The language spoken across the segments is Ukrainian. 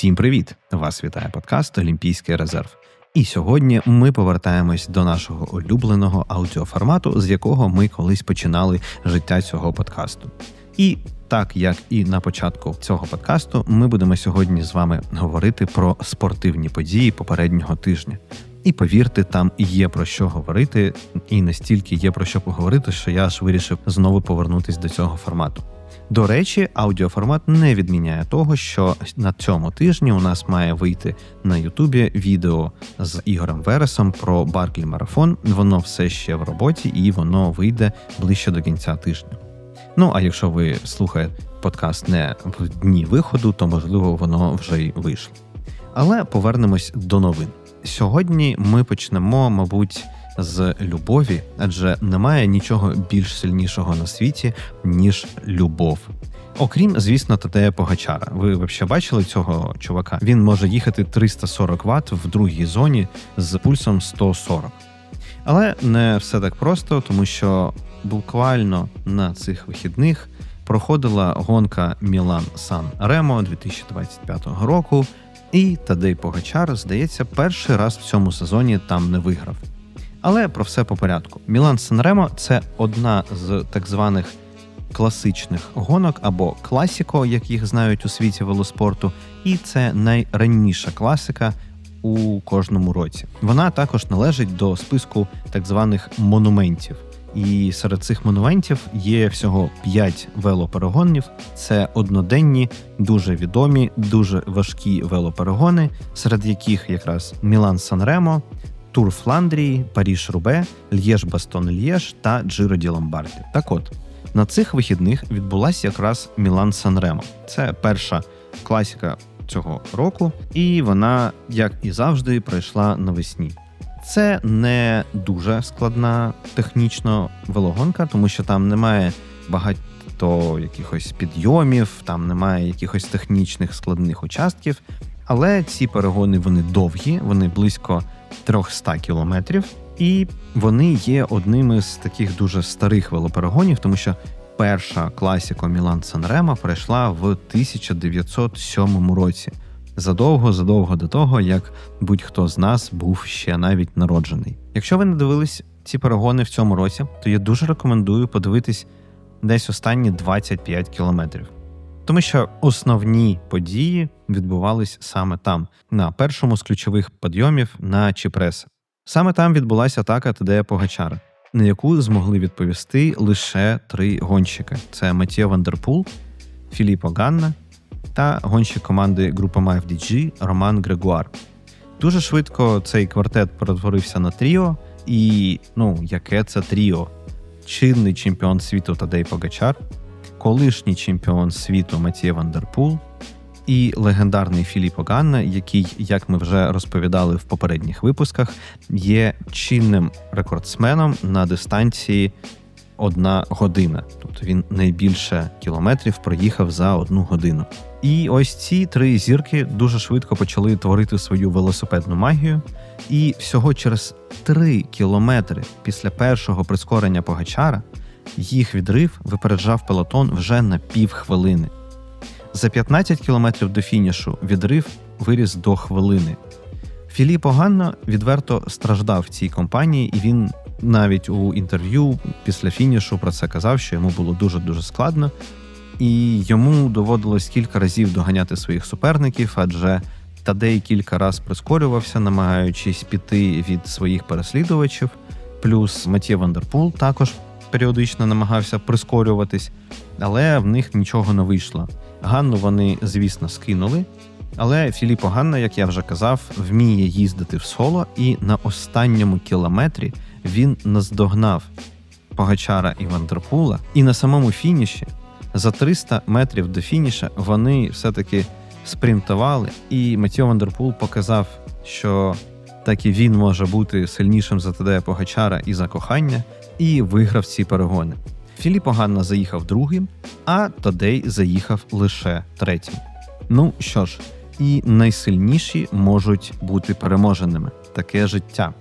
Всім привіт! Вас вітає подкаст Олімпійський резерв. І сьогодні ми повертаємось до нашого улюбленого аудіоформату, з якого ми колись починали життя цього подкасту. І так як і на початку цього подкасту, ми будемо сьогодні з вами говорити про спортивні події попереднього тижня. І повірте, там є про що говорити, і настільки є про що поговорити, що я аж вирішив знову повернутися до цього формату. До речі, аудіоформат не відміняє того, що на цьому тижні у нас має вийти на Ютубі відео з Ігорем Вересом про Барклі Марафон. Воно все ще в роботі і воно вийде ближче до кінця тижня. Ну а якщо ви слухаєте подкаст не в дні виходу, то можливо воно вже й вийшло. Але повернемось до новин. Сьогодні ми почнемо, мабуть, з любові, адже немає нічого більш сильнішого на світі, ніж любов. Окрім, звісно, Тадея Погачара. Ви взагалі бачили цього чувака? Він може їхати 340 Вт в другій зоні з пульсом 140. Але не все так просто, тому що буквально на цих вихідних проходила гонка Мілан Сан Ремо 2025 року, і Тадей Погачар, здається, перший раз в цьому сезоні там не виграв. Але про все по порядку. Мілан Санремо це одна з так званих класичних гонок або класіко, як їх знають у світі велоспорту, і це найраніша класика у кожному році. Вона також належить до списку так званих монументів. І серед цих монументів є всього 5 велоперегонів. Це одноденні, дуже відомі, дуже важкі велоперегони, серед яких якраз Мілан Санремо, Тур Фландрії, Паріж Рубе, Л'єж Бастон Л'єж та Джиро Ді Ломбарді. Так от на цих вихідних відбулася якраз Мілан Санремо. Це перша класіка цього року, і вона, як і завжди, пройшла навесні. Це не дуже складна технічно велогонка, тому що там немає багато якихось підйомів, там немає якихось технічних складних участків. Але ці перегони вони довгі, вони близько 300 кілометрів, і вони є одними з таких дуже старих велоперегонів, тому що перша класіко Мілан Санрема пройшла в 1907 році. Задовго, задовго до того, як будь-хто з нас був ще навіть народжений. Якщо ви не дивились ці перегони в цьому році, то я дуже рекомендую подивитись десь останні 25 кілометрів. Тому що основні події відбувались саме там, на першому з ключових підйомів на Чіпреса. Саме там відбулася атака Тадея Погачара, на яку змогли відповісти лише три гонщики: це Матіо Вандерпул, Філіппо Ганна та гонщик команди група FDG Роман Грегуар. Дуже швидко цей квартет перетворився на тріо, і ну, яке це тріо? Чинний чемпіон світу Тадей Погачар, колишній чемпіон світу Матіє Вандерпул і легендарний Філіп Оганна, який, як ми вже розповідали в попередніх випусках, є чинним рекордсменом на дистанції одна година. Тобто він найбільше кілометрів проїхав за одну годину. І ось ці три зірки дуже швидко почали творити свою велосипедну магію. І всього через три кілометри після першого прискорення Погачара їх відрив випереджав пелотон вже на півхвилини. За 15 кілометрів до фінішу відрив виріс до хвилини. Філіп Ганна відверто страждав в цій компанії, і він навіть у інтерв'ю після фінішу про це казав, що йому було дуже дуже складно, і йому доводилось кілька разів доганяти своїх суперників, адже Тадей кілька разів прискорювався, намагаючись піти від своїх переслідувачів. Плюс Матє Вандерпул також періодично намагався прискорюватись, але в них нічого не вийшло. Ганну вони, звісно, скинули. Але Філіппо Ганна, як я вже казав, вміє їздити в соло, і на останньому кілометрі він наздогнав Погачара і Вандерпула. І на самому фініші за 300 метрів до фініша вони все-таки спринтували. І Матіо Вандерпул показав, що так і він може бути сильнішим за Тадея Погачара і за кохання, і виграв ці перегони. Філіппо Ганна заїхав другим, а Тадей заїхав лише третім. Ну що ж, і найсильніші можуть бути переможеними. Таке життя.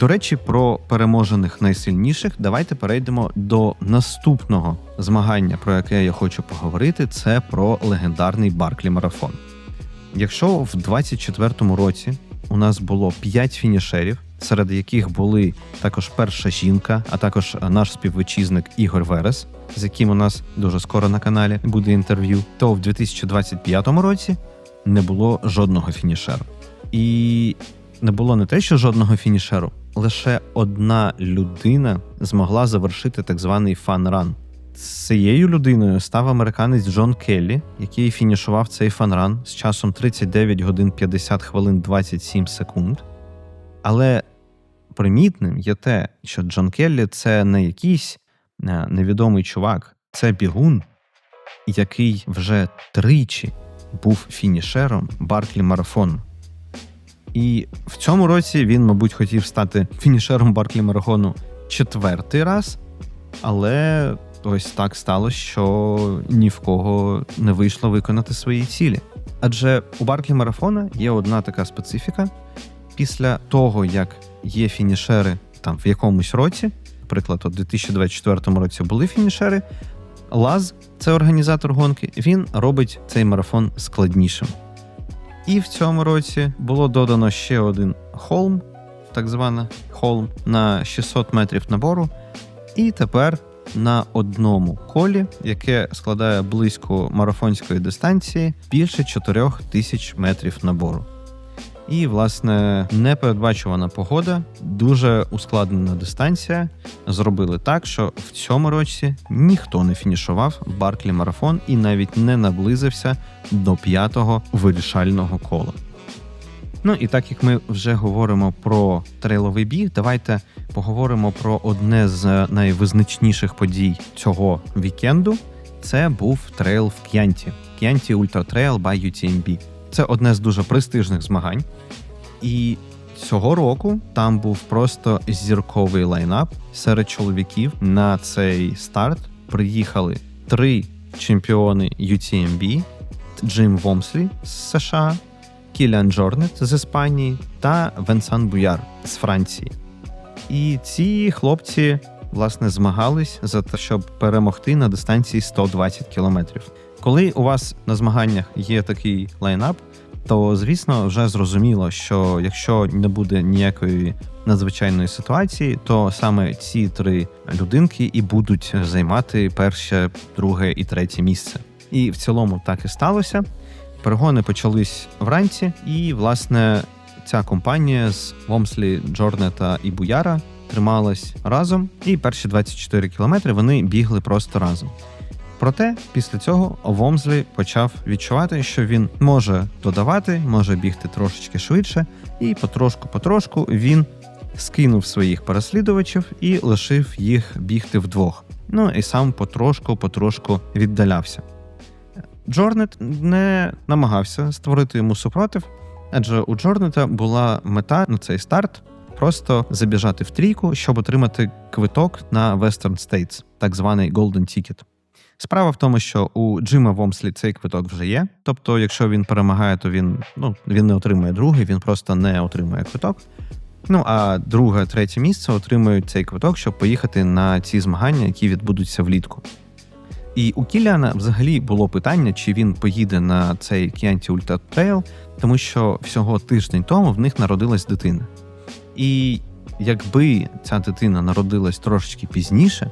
До речі, про переможених найсильніших давайте перейдемо до наступного змагання, про яке я хочу поговорити. Це про легендарний Барклі Марафон. якщо в 24-му році у нас було 5 фінішерів, серед яких були також перша жінка, а також наш співвітчизник Ігор Верес, з яким у нас дуже скоро на каналі буде інтерв'ю, то в 2025 році не було жодного фінішеру. І не було не те, що жодного фінішеру, лише одна людина змогла завершити так званий фан-ран. Цією людиною став американець Джон Келлі, який фінішував цей фанран з часом 39 годин 50 хвилин 27 секунд. Але примітним є те, що Джон Келлі це не якийсь е, невідомий чувак, це бігун, який вже тричі був фінішером Барклі Марафону. І в цьому році він, мабуть, хотів стати фінішером Барклі Марафону четвертий раз, але ось так сталося, що ні в кого не вийшло виконати свої цілі. Адже у Барклі Марафона є одна така специфіка. Після того, як є фінішери там в якомусь році, наприклад, у 2024 році були фінішери, Лаз, це організатор гонки, він робить цей марафон складнішим. І в цьому році було додано ще один холм, так звана холм на 600 метрів набору. І тепер на одному колі, яке складає близько марафонської дистанції, більше 4 тисяч метрів набору. І, власне, непередбачувана погода, дуже ускладнена дистанція. Зробили так, що в цьому році ніхто не фінішував Барклі марафон і навіть не наблизився до п'ятого вирішального кола. Ну і так як ми вже говоримо про трейловий біг, давайте поговоримо про одне з найвизначніших подій цього вікенду. Це був трейл в К'янті. К'янті Ультра Trail by UTMB. Це одне з дуже престижних змагань. І цього року там був просто зірковий лайнап серед чоловіків. На цей старт приїхали три чемпіони UTMB: Джим Вомслі з США, Кілян Джорнет з Іспанії та Венсан Буяр з Франції. І ці хлопці власне змагались за те, щоб перемогти на дистанції 120 кілометрів. Коли у вас на змаганнях є такий лайнап, то звісно вже зрозуміло, що якщо не буде ніякої надзвичайної ситуації, то саме ці три людинки і будуть займати перше, друге і третє місце. І в цілому так і сталося. Перегони почались вранці, і власне ця компанія з Вомслі, Джорнета і Буяра трималась разом, і перші 24 кілометри вони бігли просто разом. Проте після цього Вомзлі почав відчувати, що він може додавати, може бігти трошечки швидше, і потрошку-потрошку він скинув своїх переслідувачів і лишив їх бігти вдвох. Ну і сам потрошку-потрошку віддалявся. Джорнет не намагався створити йому супротив, адже у Джорнета була мета на цей старт просто забіжати в трійку, щоб отримати квиток на Western States, так званий Golden Ticket. Справа в тому, що у Джима Вомслі цей квиток вже є. Тобто, якщо він перемагає, то він ну він не отримує другий, він просто не отримує квиток. Ну а друге, третє місце отримують цей квиток, щоб поїхати на ці змагання, які відбудуться влітку. І у Кіліана взагалі було питання, чи він поїде на цей Кіанті Ульта Трейл, тому що всього тиждень тому в них народилась дитина. І якби ця дитина народилась трошечки пізніше,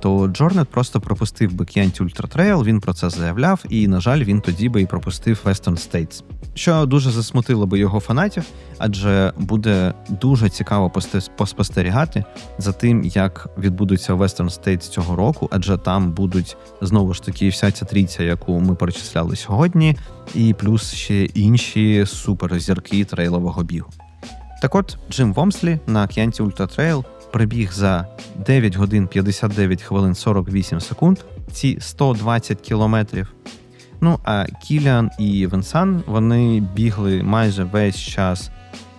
то Джорнет просто пропустив би К'янті Ультра Трейл, він про це заявляв, і, на жаль, він тоді би і пропустив Western States. Що дуже засмутило би його фанатів, адже буде дуже цікаво поспостерігати за тим, як відбудуться Western States цього року, адже там будуть знову ж таки вся ця трійця, яку ми перечисляли сьогодні, і плюс ще інші суперзірки трейлового бігу. Так от Джим Вомслі на К'янті Ультра Трейл прибіг за 9 годин 59 хвилин 48 секунд, ці 120 кілометрів. Ну а Кіліан і Венсан вони бігли майже весь час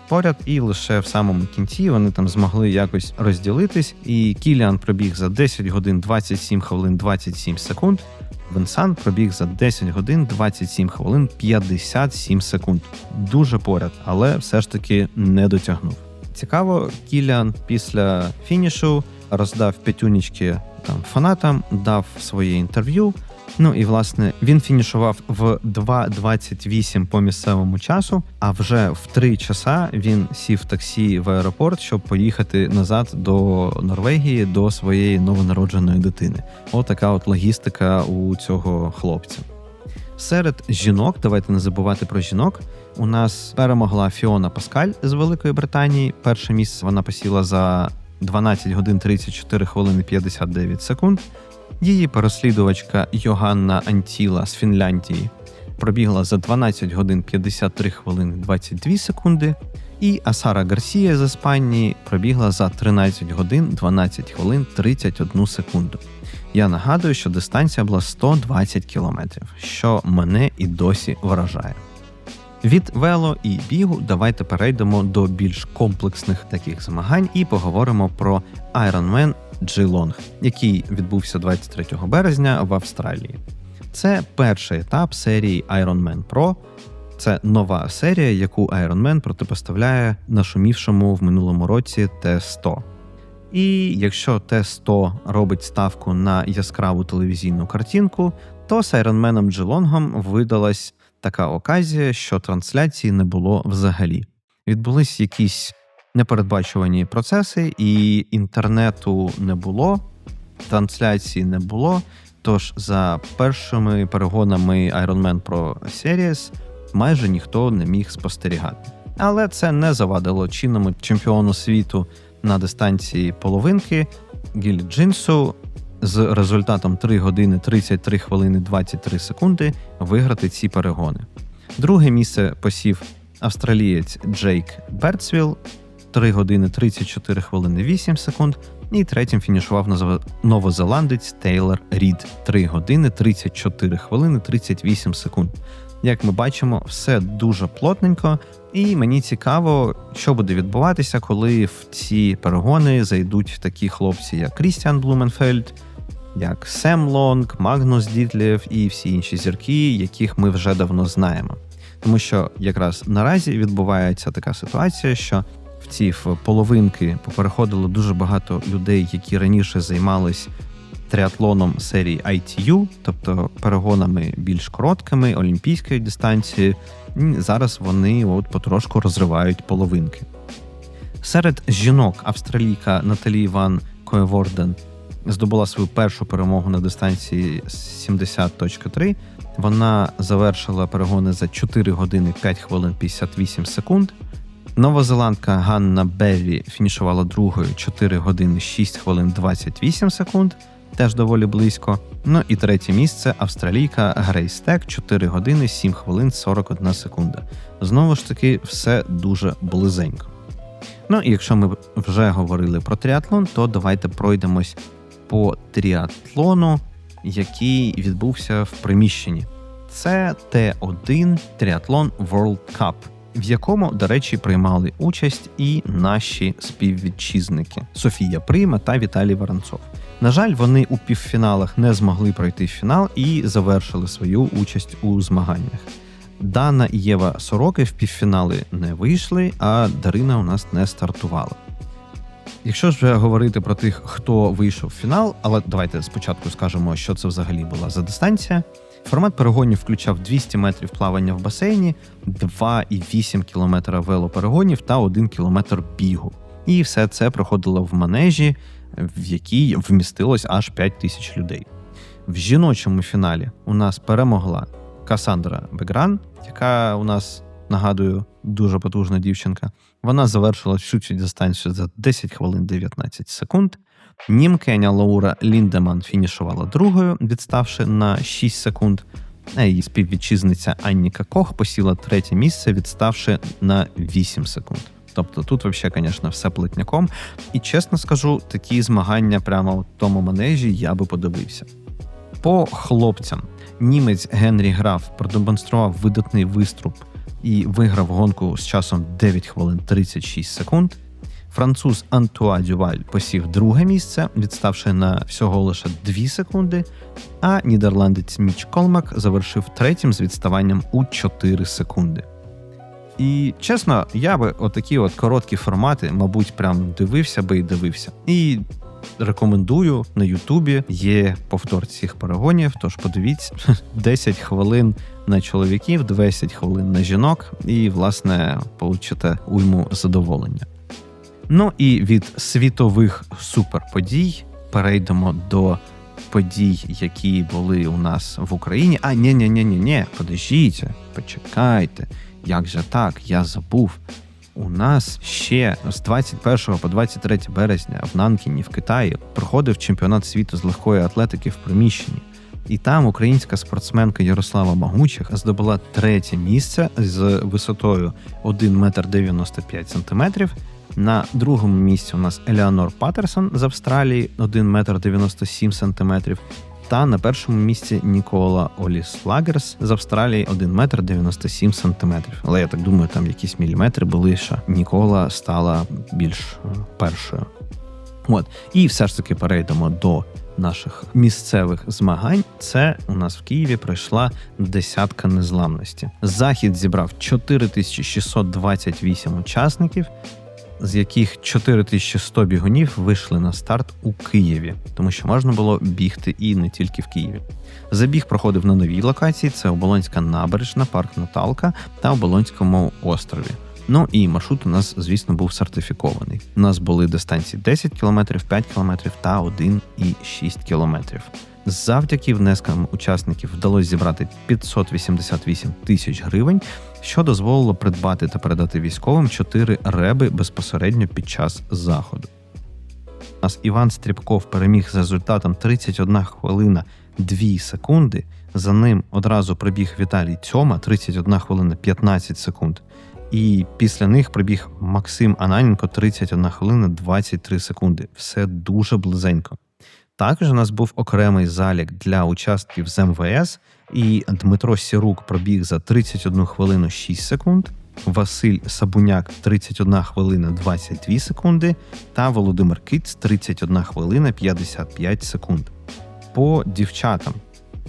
поряд, і лише в самому кінці вони там змогли якось розділитись. І Кіліан пробіг за 10 годин 27 хвилин 27 секунд. Венсан пробіг за 10 годин 27 хвилин 57 секунд. Дуже поряд, але все ж таки не дотягнув. Цікаво, Кіліан після фінішу роздав п'ятюнічки там фанатам, дав своє інтерв'ю Ну і власне він фінішував в 2.28 по місцевому часу. А вже в 3 часа він сів таксі в аеропорт, щоб поїхати назад до Норвегії до своєї новонародженої дитини. Отака от логістика у цього хлопця. Серед жінок, давайте не забувати про жінок. У нас перемогла Фіона Паскаль з Великої Британії. Перше місце вона посіла за 12 годин 34 хвилини 59 секунд. Її переслідувачка Йоганна Антіла з Фінляндії пробігла за 12 годин 53 хвилини 22 секунди. І Асара Гарсія з Іспанії пробігла за 13 годин 12 хвилин 31 секунду. Я нагадую, що дистанція була 120 кілометрів, що мене і досі вражає. Від вело і бігу давайте перейдемо до більш комплексних таких змагань і поговоримо про Ironman Geelong, який відбувся 23 березня в Австралії. Це перший етап серії Ironman Pro. Це нова серія, яку Ironman протипоставляє нашумівшому в минулому році Т-100. І якщо Т-100 робить ставку на яскраву телевізійну картинку, то з Ironman Джелонгом видалась така оказія, що трансляції не було взагалі. Відбулись якісь непередбачувані процеси, і інтернету не було, трансляції не було. Тож за першими перегонами Ironman Pro Series майже ніхто не міг спостерігати. Але це не завадило чинному чемпіону світу на дистанції половинки Гілі Джинсу з результатом 3 години 33 хвилини 23 секунди виграти ці перегони. Друге місце посів австралієць Джейк Бертсвіл 3 години 34 хвилини 8 секунд. І третім фінішував новозеландець Тейлор Рід 3 години 34 хвилини 38 секунд. Як ми бачимо, все дуже плотненько, і мені цікаво, що буде відбуватися, коли в ці перегони зайдуть такі хлопці, як Крістіан Блуменфельд, як Сем Лонг, Магнус Дітлєв і всі інші зірки, яких ми вже давно знаємо. Тому що якраз наразі відбувається така ситуація, що в ці половинки попереходило дуже багато людей, які раніше займались тріатлоном серії ITU, тобто перегонами більш короткими, олімпійської дистанції. Зараз вони от потрошку розривають половинки. Серед жінок австралійка Наталі Іван Коеворден здобула свою першу перемогу на дистанції 70.3. Вона завершила перегони за 4 години 5 хвилин 58 секунд. Новозеландка Ганна Беві фінішувала другою 4 години 6 хвилин 28 секунд, теж доволі близько. Ну і третє місце австралійка Грейс Тек 4 години 7 хвилин 41 секунда. Знову ж таки, все дуже близенько. Ну і якщо ми вже говорили про тріатлон, то давайте пройдемось по тріатлону, який відбувся в приміщенні. Це Т1 Тріатлон World Cup, в якому, до речі, приймали участь і наші співвітчизники Софія Прима та Віталій Воронцов. На жаль, вони у півфіналах не змогли пройти фінал і завершили свою участь у змаганнях. Дана і Єва Сороки в півфінали не вийшли, а Дарина у нас не стартувала. Якщо ж вже говорити про тих, хто вийшов в фінал, але давайте спочатку скажемо, що це взагалі була за дистанція. Формат перегонів включав 200 метрів плавання в басейні, 2,8 кілометра велоперегонів та 1 кілометр бігу. І все це проходило в манежі, в якій вмістилось аж 5 тисяч людей. В жіночому фіналі у нас перемогла Касандра Бегран, яка у нас нагадую, дуже потужна дівчинка. Вона завершила всю цю дистанцію за 10 хвилин 19 секунд. Німкеня Лаура Ліндеман фінішувала другою, відставши на 6 секунд. А її співвітчизниця Анніка Кох посіла третє місце, відставши на 8 секунд. Тобто тут, взагалі, звісно, все плетняком. І чесно скажу, такі змагання прямо в тому манежі я би подивився. По хлопцям німець Генрі Граф продемонстрував видатний виступ і виграв гонку з часом 9 хвилин 36 секунд. Француз Антуа Дюваль посів друге місце, відставши на всього лише 2 секунди. А нідерландець Міч Колмак завершив третім з відставанням у 4 секунди. І чесно, я би отакі от короткі формати, мабуть, прям дивився би і дивився. І Рекомендую на Ютубі є повтор цих перегонів. Тож подивіться 10 хвилин на чоловіків, 10 хвилин на жінок, і, власне, получите уйму задоволення. Ну і від світових суперподій перейдемо до подій, які були у нас в Україні. А ні, ні, ні, ні, ні, подождіть, почекайте. Як же так? Я забув. У нас ще з 21 по 23 березня в Нанкіні в Китаї проходив чемпіонат світу з легкої атлетики в приміщенні. І там українська спортсменка Ярослава Магучих здобула третє місце з висотою 1 метр 95 сантиметрів. На другому місці у нас Елеонор Патерсон з Австралії 1 метр 97 сантиметрів. Та на першому місці Нікола Оліслагерс з Австралії 1 метр 97 сантиметрів. Але я так думаю, там якісь міліметри були, що Нікола стала більш е, першою. От і все ж таки перейдемо до наших місцевих змагань. Це у нас в Києві пройшла десятка незламності. Захід зібрав 4628 учасників. З яких 4100 бігунів вийшли на старт у Києві, тому що можна було бігти і не тільки в Києві. Забіг проходив на новій локації: це Оболонська набережна, парк Наталка та Оболонському острові. Ну і маршрут у нас, звісно, був сертифікований. У нас були дистанції 10 км, 5 км та 1,6 км. Завдяки внескам учасників вдалося зібрати 588 тисяч гривень, що дозволило придбати та передати військовим 4 реби безпосередньо під час заходу. Нас Іван Стрібков переміг з результатом 31 хвилина 2 секунди. За ним одразу прибіг Віталій Цьома 31 хвилина 15 секунд. І після них прибіг Максим Ананенко 31 хвилина 23 секунди. Все дуже близенько. Також у нас був окремий залік для участків з МВС, і Дмитро Сірук пробіг за 31 хвилину 6 секунд. Василь Сабуняк 31 хвилина 22 секунди, та Володимир Киць 31 хвилина 55 секунд. По дівчатам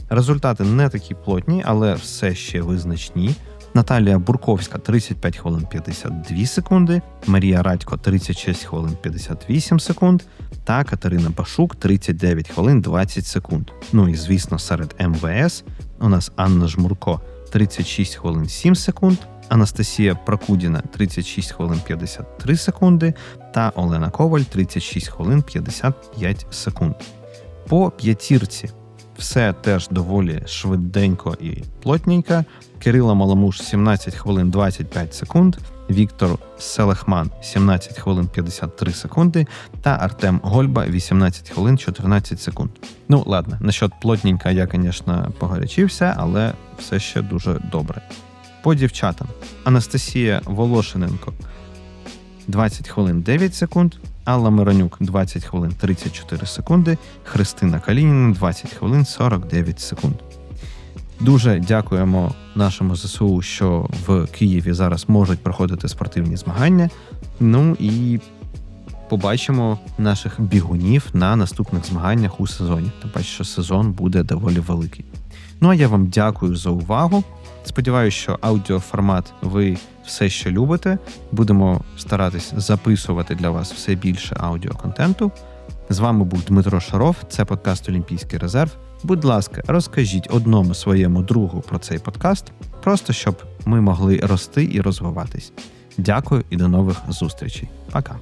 результати не такі плотні, але все ще визначні. Наталія Бурковська 35 хвилин 52 секунди, Марія Радько 36 хвилин 58 секунд та Катерина Башук 39 хвилин 20 секунд. Ну і звісно, серед МВС у нас Анна Жмурко 36 хвилин 7 секунд, Анастасія Прокудіна 36 хвилин 53 секунди та Олена Коваль 36 хвилин 55 секунд. По п'ятірці все теж доволі швиденько і плотненько. Кирила Маламуш 17 хвилин 25 секунд, Віктор Селехман 17 хвилин 53 секунди та Артем Гольба 18 хвилин 14 секунд. Ну, ладно, насчет плотненька я, звісно, погарячився, але все ще дуже добре. По дівчатам Анастасія Волошиненко 20 хвилин 9 секунд, Алла Миронюк 20 хвилин 34 секунди, Христина Калініна 20 хвилин 49 секунд. Дуже дякуємо нашому ЗСУ, що в Києві зараз можуть проходити спортивні змагання. Ну і побачимо наших бігунів на наступних змаганнях у сезоні. Тим паче, що сезон буде доволі великий. Ну а я вам дякую за увагу. Сподіваюся, що аудіоформат ви все ще любите. Будемо старатись записувати для вас все більше аудіоконтенту. З вами був Дмитро Шаров, це подкаст Олімпійський резерв. Будь ласка, розкажіть одному своєму другу про цей подкаст, просто щоб ми могли рости і розвиватись. Дякую і до нових зустрічей. Пока.